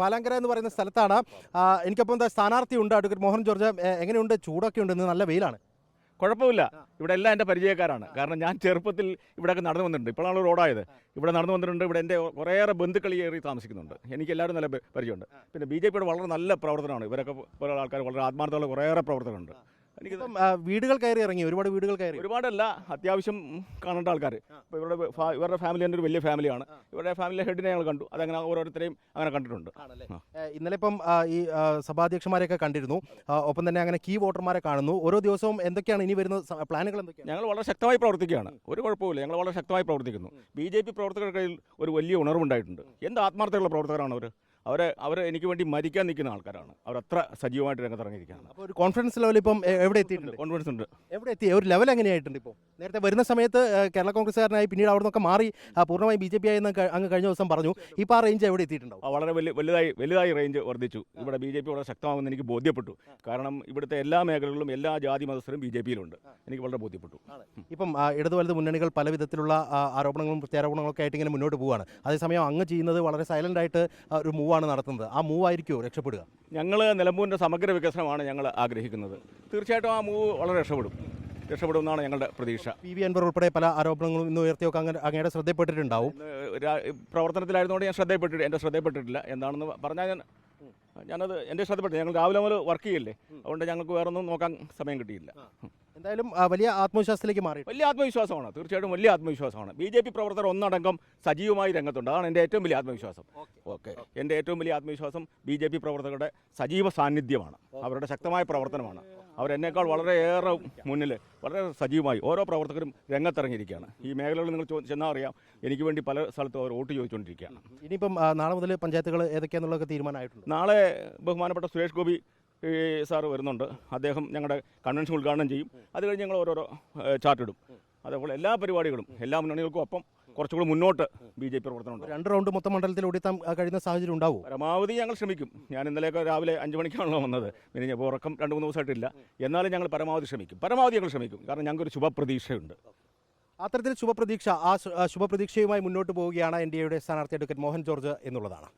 പാലാങ്കര എന്ന് പറയുന്ന സ്ഥലത്താണ് എനിക്കപ്പം എന്താ സ്ഥാനാർത്ഥിയുണ്ട് അഡ്വക്കേറ്റ് മോഹൻ ജോർജ് എങ്ങനെയുണ്ട്? ചൂടൊക്കെ ഉണ്ട് നല്ല വെയിലാണ്. കുഴപ്പമില്ല. ഇവിടെ എല്ലാം എന്റെ പരിചയക്കാരാണ്. കാരണം ഞാൻ ചെറുപ്പത്തിൽ ഇവിടെയൊക്കെ നടന്നു വന്നിട്ടുണ്ട്. ഇപ്പോഴാണ് റോഡായത്. ഇവിടെ നടന്നു വന്നിട്ടുണ്ട്. ഇവിടെ എന്റെ കുറേയേറെ ബന്ധുക്കൾ ഏറി താമസിക്കുന്നുണ്ട്. എനിക്ക് എല്ലാവരും നല്ല പരിചയമുണ്ട്. പിന്നെ ബി ജെ പിയുടെ വളരെ നല്ല പ്രവർത്തനമാണ്. ഇവരൊക്കെ പോലെ ആൾക്കാർ വളരെ ആത്മാർത്ഥമുള്ള കുറേയേറെ പ്രവർത്തനമുണ്ട്. വീടുകൾ കയറി ഇറങ്ങി ഒരുപാട് വീടുകൾ കയറി. ഒരുപാടല്ല അത്യാവശ്യം കാണേണ്ട ആൾക്കാർ ഇപ്പോൾ ഇവരുടെ ഇവരുടെ ഫാമിലി തന്നെ ഒരു വലിയ ഫാമിലിയാണ് ഇവരുടെ ഫാമിലി ഹെഡിനെ ഞങ്ങൾ കണ്ടു. അതങ്ങനെ ഓരോരുത്തരെയും അങ്ങനെ കണ്ടിട്ടുണ്ട്. ഇന്നലെ ഇപ്പം ഈ സഭാധ്യക്ഷന്മാരെയൊക്കെ കണ്ടിരുന്നു. ഒപ്പം തന്നെ അങ്ങനെ കീ വോട്ടർമാരെ കാണുന്നു. ഓരോ ദിവസവും എന്തൊക്കെയാണ് ഇനി വരുന്ന പ്ലാനുകൾ എന്തൊക്കെയാണ്? ഞങ്ങൾ വളരെ ശക്തമായി പ്രവർത്തിക്കുകയാണ്. ഒരു കുഴപ്പമില്ല ഞങ്ങൾ വളരെ ശക്തമായി പ്രവർത്തിക്കുന്നു. ബി ജെ പി പ്രവർത്തകർക്കിടയിൽ ഒരു വലിയ ഉണർവുണ്ടായിട്ടുണ്ട്. എന്ത് ആത്മാർത്ഥതയുള്ള പ്രവർത്തകരാണ് അവർ അവരെ അവർ എനിക്ക് വേണ്ടി മരിക്കാൻ നിൽക്കുന്ന ആൾക്കാരാണ്. അവർ അത്ര സജീവമായിട്ട് രംഗത്തിറങ്ങിയിരിക്കുകയാണ്. അപ്പോൾ ഒരു കോൺഫിഡൻസ് ലെവൽ ഇപ്പം എവിടെ എത്തിയിട്ടുണ്ട്? കോൺഫിഡൻസ് ഉണ്ട്. എവിടെ എത്തി? ഒരു ലെവൽ എങ്ങനെയായിട്ടുണ്ട് ഇപ്പോൾ നേരത്തെ വരുന്ന സമയത്ത് കേരള കോൺഗ്രസ്സുകാരനായി പിന്നീട് അവിടെ നിന്നൊക്കെ മാറി പൂർണമായി ബി ജെ പി ആയെന്ന് അങ്ങ് കഴിഞ്ഞ ദിവസം പറഞ്ഞു. ഇപ്പോൾ ആ റേഞ്ച് എവിടെ എത്തിയിട്ടുണ്ടാവും? വളരെ വലിയ വലുതായി വലുതായി റേഞ്ച് വർദ്ധിച്ചു. ഇവിടെ ബി ജെ പി വളരെ ശക്തമാകുമെന്ന് എനിക്ക് ബോധ്യപ്പെട്ടു. കാരണം ഇവിടുത്തെ എല്ലാ മേഖലകളിലും എല്ലാ ജാതി മതസ്ഥരും ബി ജെ പിയിലുണ്ട്. എനിക്ക് വളരെ ബോധ്യപ്പെട്ടു. ഇപ്പം ഇടതു വലത് മുന്നണികൾ പല വിധത്തിലുള്ള ആരോപണങ്ങളും പ്രത്യാരോപണങ്ങളൊക്കെ ആയിട്ട് ഇങ്ങനെ മുന്നോട്ട് പോവുകയാണ് അതേസമയം അങ്ങ് ചെയ്യുന്നത് വളരെ സൈലന്റ് ആയിട്ട് ഒരു ഒരു മൂവാണ് നടത്തുന്നത്. ആ മൂവായിരിക്കുമോ രക്ഷപ്പെടുക? ഞങ്ങൾ നിലമ്പൂരിന്റെ സമഗ്ര വികസനമാണ് ഞങ്ങൾ ആഗ്രഹിക്കുന്നത്. തീർച്ചയായിട്ടും ആ മൂവ് വളരെ രക്ഷപ്പെടും. രക്ഷപ്പെടുമെന്നാണ് ഞങ്ങളുടെ പ്രതീക്ഷ. പി വി അൻവർ ഉൾപ്പെടെ പല ആരോപണങ്ങളും ഇന്ന് ഉയർത്തിയൊക്കെ അങ്ങനെ അങ്ങയുടെ ശ്രദ്ധപ്പെട്ടിട്ടുണ്ടാവും പ്രവർത്തനത്തിലായിരുന്നുകൊണ്ട് ഞാൻ ശ്രദ്ധയപ്പെട്ടിട്ട് എന്റെ ശ്രദ്ധയപ്പെട്ടിട്ടില്ല എന്താണെന്ന് പറഞ്ഞാൽ ഞാൻ ഞാനത് എന്റെ ശ്രദ്ധപ്പെട്ടു ഞങ്ങൾ രാവിലെ മുതൽ വർക്ക് ചെയ്യല്ലേ. അതുകൊണ്ട് ഞങ്ങൾക്ക് വേറൊന്നും നോക്കാൻ സമയം കിട്ടിയില്ല. എന്തായാലും ആ, വലിയ ആത്മവിശ്വാസത്തിലേക്ക് മാറി വലിയ ആത്മവിശ്വാസമാണ്. തീർച്ചയായിട്ടും വലിയ ആത്മവിശ്വാസമാണ്. ബി ജെ പി പ്രവർത്തകർ ഒന്നടങ്കം സജീവമായി രംഗത്തുണ്ട്. അതാണ് എന്റെ ഏറ്റവും വലിയ ആത്മവിശ്വാസം. ഓക്കെ. എന്റെ ഏറ്റവും വലിയ ആത്മവിശ്വാസം ബി ജെ പി പ്രവർത്തകരുടെ സജീവ സാന്നിധ്യമാണ്. അവരുടെ ശക്തമായ പ്രവർത്തനമാണ്. അവരെന്നേക്കാൾ വളരെയേറെ മുന്നിൽ വളരെ സജീവമായി ഓരോ പ്രവർത്തകരും രംഗത്തിറങ്ങിയിരിക്കുകയാണ്. ഈ മേഖലകളിൽ നിങ്ങൾ ചോ- ചെന്നാൽ അറിയാം എനിക്ക് വേണ്ടി പല സ്ഥലത്തും അവർ വോട്ട് ചോദിച്ചുകൊണ്ടിരിക്കുകയാണ്. ഇനിയിപ്പം ആ, നാളെ മുതൽ പഞ്ചായത്തുകൾ ഏതൊക്കെയാണെന്നുള്ളതൊക്കെ തീരുമാനമായിട്ടുണ്ട്. നാളെ ബഹുമാനപ്പെട്ട സുരേഷ് ഗോപി ഈ, സാറ് വരുന്നുണ്ട്. അദ്ദേഹം ഞങ്ങളുടെ കൺവെൻഷൻ ഉദ്ഘാടനം ചെയ്യും. അത് കഴിഞ്ഞ് ഞങ്ങൾ ഓരോരോ ചാർട്ട് ഇടും. അതേപോലെ എല്ലാ പരിപാടികളും എല്ലാ മുന്നണികൾക്കും ഒപ്പം കുറച്ചുകൂടി മുന്നോട്ട് ബി ജെ പി പ്രവർത്തനമുണ്ട് രണ്ട് റൗണ്ട് മൊത്തം മണ്ഡലത്തിൽ ഓടിത്താൻ കഴിയുന്ന സാഹചര്യം ഉണ്ടാവും? പരമാവധി ഞങ്ങൾ ശ്രമിക്കും. ഞാൻ ഇന്നലെയൊക്കെ രാവിലെ അഞ്ച് മണിക്കാണല്ലോ വന്നത്. പിന്നെ ഞാൻ ഉറക്കം രണ്ട് മൂന്ന് ദിവസമായിട്ടില്ല. എന്നാലും ഞങ്ങൾ പരമാവധി ശ്രമിക്കും. പരമാവധി ഞങ്ങൾ ശ്രമിക്കും. കാരണം ഞങ്ങൾക്ക് ഒരു ശുഭപ്രതീക്ഷയുണ്ട്. അത്തരത്തിൽ ശുഭപ്രതീക്ഷ ആ ശുഭപ്രതീക്ഷയുമായി മുന്നോട്ട് പോവുകയാണ് എൻ ഡി എയുടെ സ്ഥാനാർത്ഥി അഡ്വക്കേറ്റ് മോഹൻ ജോർജ് എന്നുള്ളതാണ്.